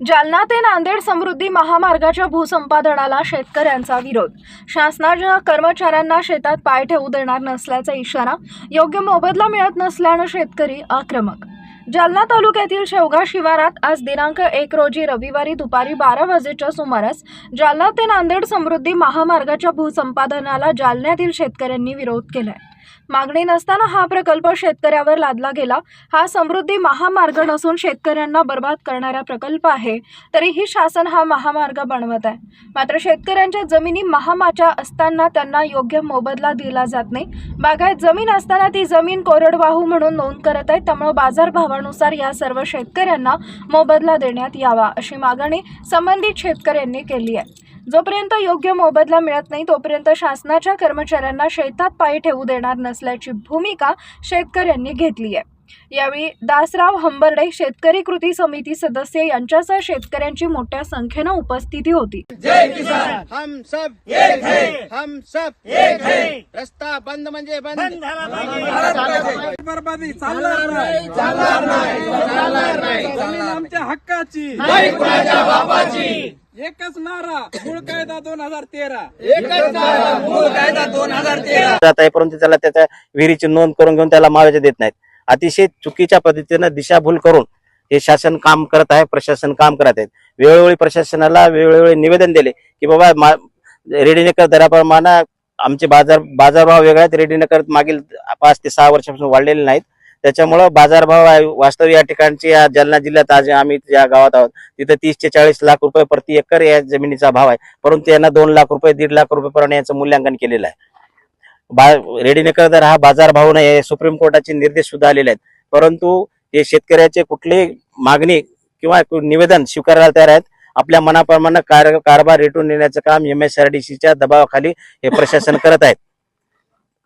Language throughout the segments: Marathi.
जालना ते नांदेड समृद्धी महामार्गाच्या भूसंपादनाला शेतकऱ्यांचा विरोध. शासनाच्या कर्मचाऱ्यांना शेतात पाय ठेवू देणार नसल्याचा इशारा योग्य मोबदला मिळत नसल्यानं शेतकरी आक्रमक जालना तालुक्यातील शेवगा शिवारात आज दिनांक एक रोजी रविवारी दुपारी बारा वाजेच्या सुमारास जालना ते नांदेड समृद्धी महामार्गाच्या भूसंपादनाला जालन्यातील शेतकऱ्यांनी विरोध केलाय. मागणी नसताना हा प्रकल्प शेतकऱ्यावर लादला गेला. हा समृद्धी महामार्ग नसून शेतकऱ्यांना बर्बाद करणारा प्रकल्प आहे तरीही शासन हा महामार्ग बनवत आहे. मात्र शेतकऱ्यांच्या जमिनी महामाच्या असताना त्यांना योग्य मोबदला दिला जात नाही. बागायत जमीन असताना ती जमीन कोरडवाहू म्हणून नोंद करत आहे त्यामुळे नियमानुसार या सर्व शेतकऱ्यांना मोबदला देण्यात यावा अशी मागणी संबंधित शेतकऱ्यांनी केली आहे. जोपर्यंत योग्य मोबदला मिळत नाही तोपर्यंत शासनाच्या कर्मचाऱ्यांना शेतात पायी ठेवू देणार नसल्याची भूमिका शेतकऱ्यांनी घेतली आहे. यावेळी दासराव हंबर्डे शेतकरी कृती समिती सदस्य यांच्यासह शेतकऱ्यांची मोठ्या संख्येनं उपस्थिती होती. हम सब एक है। हम सब एक है। रस्ता बंद म्हणजे बंद. बरबादी चालणार नाही. चालणार नाही. जमीन आमच्या हक्काची. नाही कुणाच्या बापाची. एकच नारा मूळ कायदा दोन हजार तेरा. परंतु त्याला त्याच्या विहिरीची नोंद करून घेऊन त्याला मावायचे देत नाहीत. अतिशय चुकीच्या पद्धतीनं दिशाभूल करून हे शासन काम करत आहे प्रशासन काम करत आहेत वेळोवेळी प्रशासनाला वेळोवेळी निवेदन दिले की बाबा मा- रेडीनेकर दराप्रमाणे आमचे बाजार बाजारभाव वेगळे आहेत. रेडीनेकर मागील पाच ते सहा वर्षापासून वाढलेले नाहीत. त्याच्यामुळं बाजारभाव आहे. वास्तव या ठिकाणची या जालना जिल्ह्यात आज आम्ही ज्या गावात आहोत तिथं तीस ते चाळीस लाख रुपये प्रति एकर या जमिनीचा भाव आहे. परंतु यांना दोन लाख रुपये दीड लाख रुपयेपर्यंत याचं मूल्यांकन केलेलं आहे. रेडीनेकर दर हा बाजारभाव नाही हे सुप्रीम कोर्टाचे निर्देश सुद्धा आलेले आहेत. परंतु हे शेतकऱ्याचे कुठली मागणी किंवा निवेदन स्वीकारायला तयार आहेत? आपल्या मनाप्रमाणे कार कारभार रेटून नेण्याचं काम एम एस आर डी सीच्या दबावाखाली हे प्रशासन करत आहेत.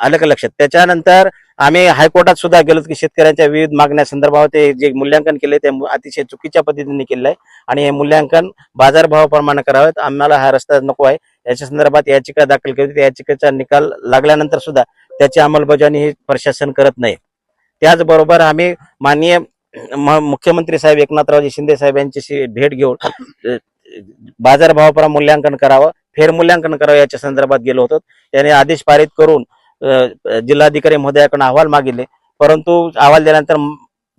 आलं का लक्षात? त्याच्यानंतर आम्ही हायकोर्टात सुद्धा गेलो की शेतकऱ्यांच्या विविध मागण्या संदर्भात ते जे मूल्यांकन केले ते अतिशय चुकीच्या पद्धतीने केलेलं आहे आणि हे मूल्यांकन बाजारभावाप्रमाणे करावेत. आम्हाला हा रस्ता नको आहे. याच्या संदर्भात याचिका दाखल केली त्या याचिकेचा निकाल लागल्यानंतर सुद्धा त्याची अंमलबजावणी हे प्रशासन करत नाही. त्याचबरोबर आम्ही माननीय म- मुख्यमंत्री साहेब एकनाथरावजी शिंदे साहेब यांच्याशी भेट घेऊन अ, बाजारभावापर मूल्यांकन करावं फेर मूल्यांकन करावं याच्या संदर्भात गेलो होतो. त्याने आदेश पारित करून जिल्हाधिकारी महोदयाकडून अहवाल मागितले. परंतु अहवाल दिल्यानंतर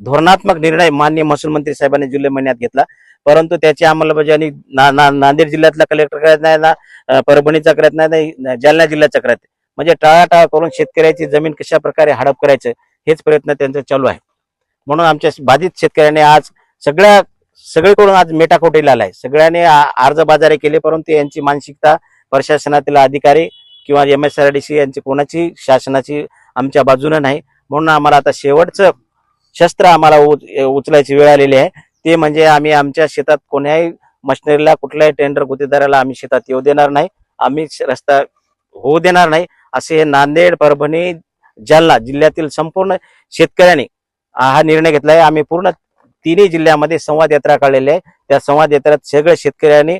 धोरणात्मक निर्णय माननीय महसूल मंत्री साहेबांनी जुलै महिन्यात घेतला. परंतु त्याची अंमलबजावणी ना, ना, नांदेड जिल्ह्यातला कलेक्टर करत नाही ना परभणीचा करत नाही ना जालना जिल्ह्याचा करत म्हणजे टाळाटाळ करून शेतकऱ्याची जमीन कशा प्रकारे हडप करायचं हेच प्रयत्न त्यांचा चालू आहे. म्हणून आमच्या बाधित शेतकऱ्यांनी आज सगळ्या सगळीकडून आज मेटाकोटीला आलाय. सगळ्यांनी अर्ज बाजारे केले परंतु यांची मानसिकता प्रशासनातील अधिकारी किंवा M S R D C यांची कोणाची शासनाची आमच्या बाजूने नाही. म्हणून आम्हाला आता शेवटचं शस्त्र आम्हाला उच- उचलायची वेळ आलेली आहे. ते म्हणजे आम्ही आमच्या शेतात कोण्याही मशिनरीला कुठल्याही टेंडर गुत्तेदाराला आम्ही शेतात येऊ देणार नाही. आम्ही रस्ता होऊ देणार नाही. असे हे नांदेड परभणी जालना जिल्ह्यातील संपूर्ण शेतकऱ्यांनी हा निर्णय घेतला आहे आम्ही पूर्ण तिन्ही जिल्ह्यामध्ये संवाद यात्रा काढलेली आहे. त्या संवाद यात्रात सगळ्या शेतकऱ्यांनी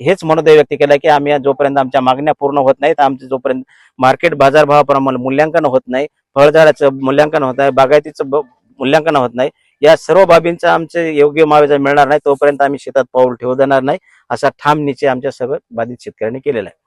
हेच मनोदय व्यक्त केलं की आम्ही जोपर्यंत आमच्या मागण्या पूर्ण होत नाहीत आमचे जोपर्यंत मार्केट बाजारभावाप्रमाणे मूल्यांकन होत नाही फळझाडाचं मूल्यांकन होत नाही बागायतीचं ब- मूल्यांकन होत नाही. या सर्व बाबींचा आमचे योग्य मुआवजा मिळणार नाही तोपर्यंत आम्ही शेतात पाऊल ठेवू देणार नाही असा ठाम निश्चय आमच्या सर्व बाधित शेतकऱ्यांनी केलेला आहे.